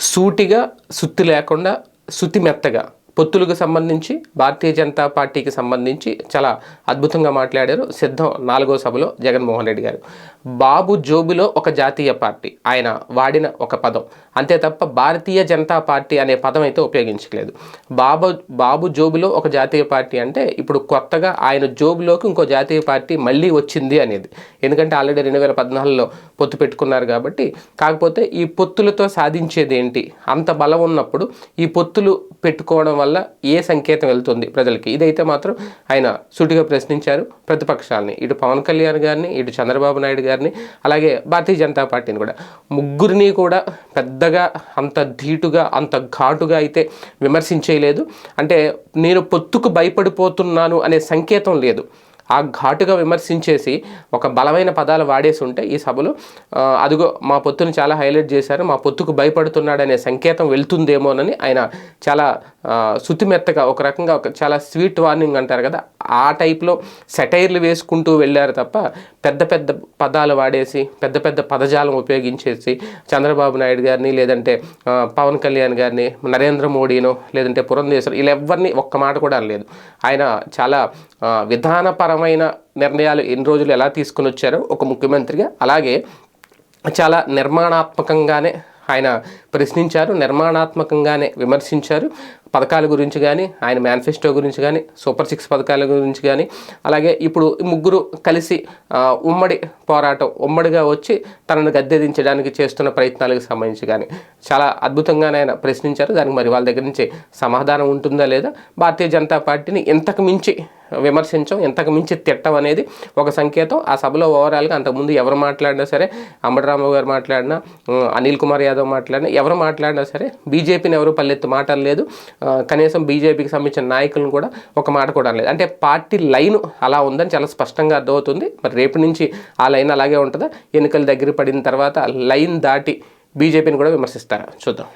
సూటిగా సుత్తి లేకుండా శుతి మెత్తగా. పొత్తులకు సంబంధించి భారతీయ జనతా పార్టీకి సంబంధించి చాలా అద్భుతంగా మాట్లాడారు సిద్ధం నాలుగో సభలో జగన్మోహన్ రెడ్డి గారు. బాబు జోబులో ఒక జాతీయ పార్టీ ఆయన వాడిన ఒక పదం. అంతే తప్ప భారతీయ జనతా పార్టీ అనే పదం అయితే ఉపయోగించలేదు బాబు బాబు జోబులో ఒక జాతీయ పార్టీ అంటే ఇప్పుడు కొత్తగా ఆయన జోబులోకి ఇంకో జాతీయ పార్టీ మళ్ళీ వచ్చింది అనేది. ఎందుకంటే ఆల్రెడీ రెండు వేల పద్నాలుగులో పొత్తు పెట్టుకున్నారు కాబట్టి. కాకపోతే ఈ పొత్తులతో సాధించేది ఏంటి అంత బలం ఉన్నప్పుడు ఈ పొత్తులు పెట్టుకోవడం వల్ల ఏ సంకేతం వెళ్తుంది ప్రజలకి? ఇదైతే మాత్రం ఆయన సూటిగా ప్రశ్నించారు ప్రతిపక్షాలని. ఇటు పవన్ కళ్యాణ్ గారిని ఇటు చంద్రబాబు నాయుడు గారిని అలాగే భారతీయ జనతా పార్టీని కూడా. ముగ్గురిని కూడా పెద్దగా అంత ధీటుగా అంత ఘాటుగా అయితే విమర్శించేయలేదు. అంటే నేను పొత్తుకు భయపడిపోతున్నాను అనే సంకేతం లేదు. ఆ ఘాటుగా విమర్శించేసి ఒక బలమైన పదాలు వాడేసి ఉంటే ఈ సభలో అదిగో మా పొత్తుని చాలా హైలైట్ చేశారు మా పొత్తుకు భయపడుతున్నాడనే సంకేతం వెళ్తుందేమోనని ఆయన చాలా శుతిమెత్తగా ఒక రకంగా ఒక చాలా స్వీట్ వార్నింగ్ అంటారు కదా ఆ టైప్లో సెటైర్లు వేసుకుంటూ వెళ్ళారు తప్ప పెద్ద పెద్ద పదాలు వాడేసి పెద్ద పెద్ద పదజాలం ఉపయోగించేసి చంద్రబాబు నాయుడు గారిని లేదంటే పవన్ కళ్యాణ్ గారిని నరేంద్ర మోడీనో లేదంటే పురంధేశ్వర్ ఇలా ఎవరిని ఒక్క మాట కూడా అనలేదు. ఆయన చాలా విధానపరమైన నిర్ణయాలు ఎన్ని రోజులు ఎలా తీసుకుని వచ్చారో ఒక ముఖ్యమంత్రిగా అలాగే చాలా నిర్మాణాత్మకంగానే ఆయన ప్రశ్నించారు నిర్మాణాత్మకంగానే విమర్శించారు. పథకాల గురించి కానీ ఆయన మేనిఫెస్టో గురించి కానీ సూపర్ సిక్స్ పథకాల గురించి కానీ అలాగే ఇప్పుడు ముగ్గురు కలిసి ఉమ్మడి పోరాటం ఉమ్మడిగా వచ్చి తనను గద్దెదించడానికి చేస్తున్న ప్రయత్నాలకు సంబంధించి కానీ చాలా అద్భుతంగానే ఆయన ప్రశ్నించారు. దానికి మరి వాళ్ళ దగ్గర నుంచి సమాధానం ఉంటుందా లేదా? భారతీయ జనతా పార్టీని ఇంతకు మించి విమర్శించం ఇంతకు మించి తిట్టం అనేది ఒక సంకేతం. ఆ సభలో ఓవరాల్గా అంతకుముందు ఎవరు మాట్లాడినా సరే అంబటరామరావు గారు మాట్లాడినా అనిల్ కుమార్ యాదవ్ మాట్లాడినా ఎవరు మాట్లాడినా సరే బీజేపీని ఎవరు పల్లెత్తు మాటలు లేదు. కనీసం బీజేపీకి సంబంధించిన నాయకులను కూడా ఒక మాట కూడా అనలేదు. అంటే పార్టీ లైన్ అలా ఉందని చాలా స్పష్టంగా అర్థమవుతుంది. మరి రేపు నుంచి ఆ లైన్ అలాగే ఉంటుందా? ఎన్నికలు దగ్గర పడిన తర్వాత లైన్ దాటి బీజేపీని కూడా విమర్శిస్తారా? చూద్దాం.